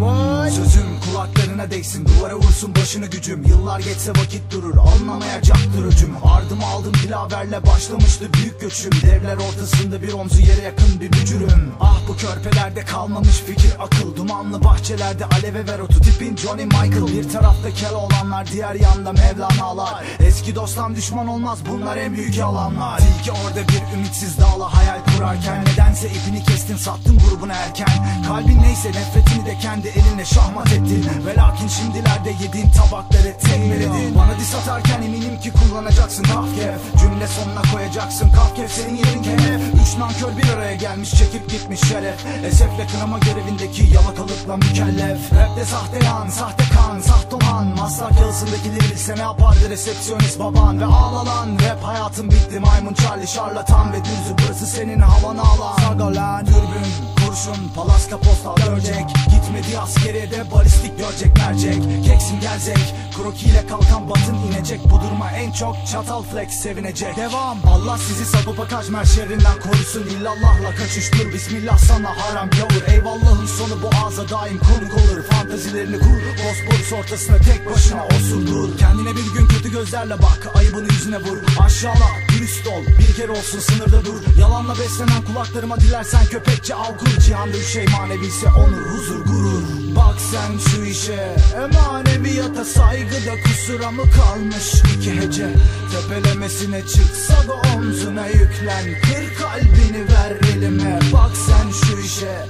Vay. Sözüm kulaklarına değsin duvara vursun başını gücüm. Yıllar geçse vakit durur anlamayacaktır hücüm Ardım aldım pilaverle başlamıştı büyük göçüm. Devler ortasında bir omzu yere yakın bir bücürüm bu körpelerde kalmamış fikir akıl. Dumanlı bahçelerde aleve ver otu. Tipin Johnny Michael. Bir tarafta kel olanlar diğer yanda Mevlana'lar. Eski dosttan düşman olmaz bunlar en büyük yalanlar. İyi ki orada bir ümitsiz dağla hayal kurarken. Nedense ipini kestin sattın grubunu erken. Kalbin neyse nefretini de kendi elinle şahmat ettin. Ve lakin şimdilerde yediğin tabakları tekmeledin Bana dis atarken eminim ki kullanacaksın kafkef Cümle sonuna koyacaksın kafkef senin yerin kenef Üç nankör bir araya gelmiş çekip gitmiş şeref Esefle kınama görevindeki yalakalıkla mükellef. Rapte sahte yan, sahte kan, sahte olan. Maslak yalısındakileri bilse ne yapardı? Resepsiyonist baban Ve ağlalan rap hayatım bitti maymun Charlie şarlatan ve düzü Burası senin havanı alan. Sagolan, dürbün, kurşun, palaska postal görecek Gitmedi askeriye de balistik görecek mercek. Keksim gerzek, krokiyle kalkan batın inecek. Bu duruma en çok çatal flex sevinecek. Devam. Allah sizi sapıpakaj şerrinden korusun. İllallahla kaçıştır Bismillah sana haram gavur. Eyvallahın sonu boğaza daim konuk olur. Fantazilerini kur Bosporus ortasına tek başına osurdur. Kendine bir gün kötü gözlerle bak Ayıbını yüzüne vur Aşağıla dürüst ol. Bir kere olsun sınırda dur. Yalanla beslenen kulaklarıma dilersen köpekçe av Cihanda bir şey maneviyse onur huzur gurur. Bak sen şu işe. Emaneviyata saygıda kusura mı kalmış iki hece? Tepelemesine çıksa da omzuna yüklen. Kır kalbini ver elime. Bak sen şu işe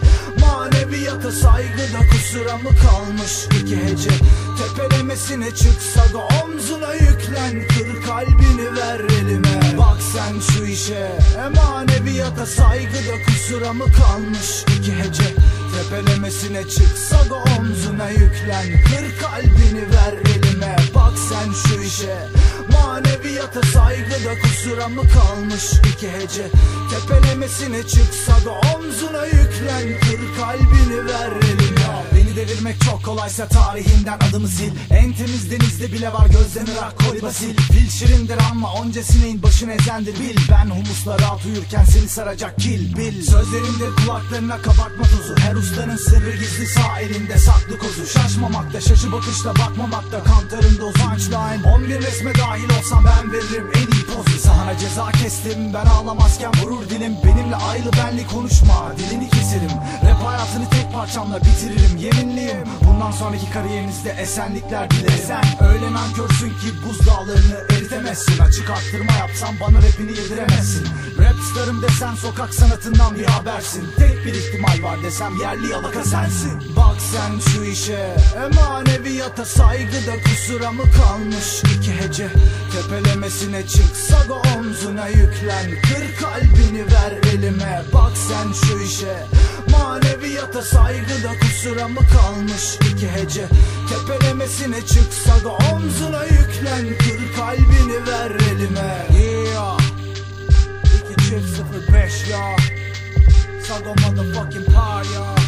Maneviyata saygıda kusura mı kalmış iki hece Tepelemesine çıksa da omzuna yüklen Kır kalbini ver elime. Bak sen şu işe Emaneviyata saygıda kusura mı kalmış iki hece Tepelemesine çıksa da omzuna yüklen Kır kalbini ver elime. Bak sen şu işe Maneviyata saygıda kusura mı kalmış iki hece? Tepelemesine çıksa da omzuna yüklen Kır kalbini ver devirmek çok kolaysa tarihinden adımı sil. En temiz denizde bile var gözden ırak koli basil. Fil şirindir ama onca sineğin başını ezendir bil. Ben humusla rahat uyurken seni saracak kil bil. Sözlerimdir kulaklarına kabartma tozu. Her ustanın sırrı gizli sağ elinde saklı kozu. Şaşmamakta şaşı bakışla bakmamakta Kantarında o punchline 11 resme dahil olsam ben veririm en iyi pozu. Sahana ceza kestim ben ağlamazken vurur dilim. Benimle aylı benli konuşma dilini keserim hayatını tek parçamla bitiririm yeminliyim. Bundan sonraki kariyerinizde esenlikler dilerim. Sen öyle nankörsün ki buz dağlarını eritemezsin. Açık arttırma yapsam bana rapini yediremezsin. Rap starım desen sokak sanatından bir habersin. Tek bir ihtimal var desem yerli yalaka sensin. Bak sen şu işe emaneviyata saygıda kusura mı kalmış. İki hece Tepelemesine çıksa da omzuna yüklen. Kır kalbini ver elime. Bak sen şu işe. Maneviyata saygıda kusura mı kalmış iki hece? Tepelemesine çıksa da omzuna yüklen. Kır kalbini ver elime. Yeah. İki çift sıfır beş ya. Sago motherfucking power ya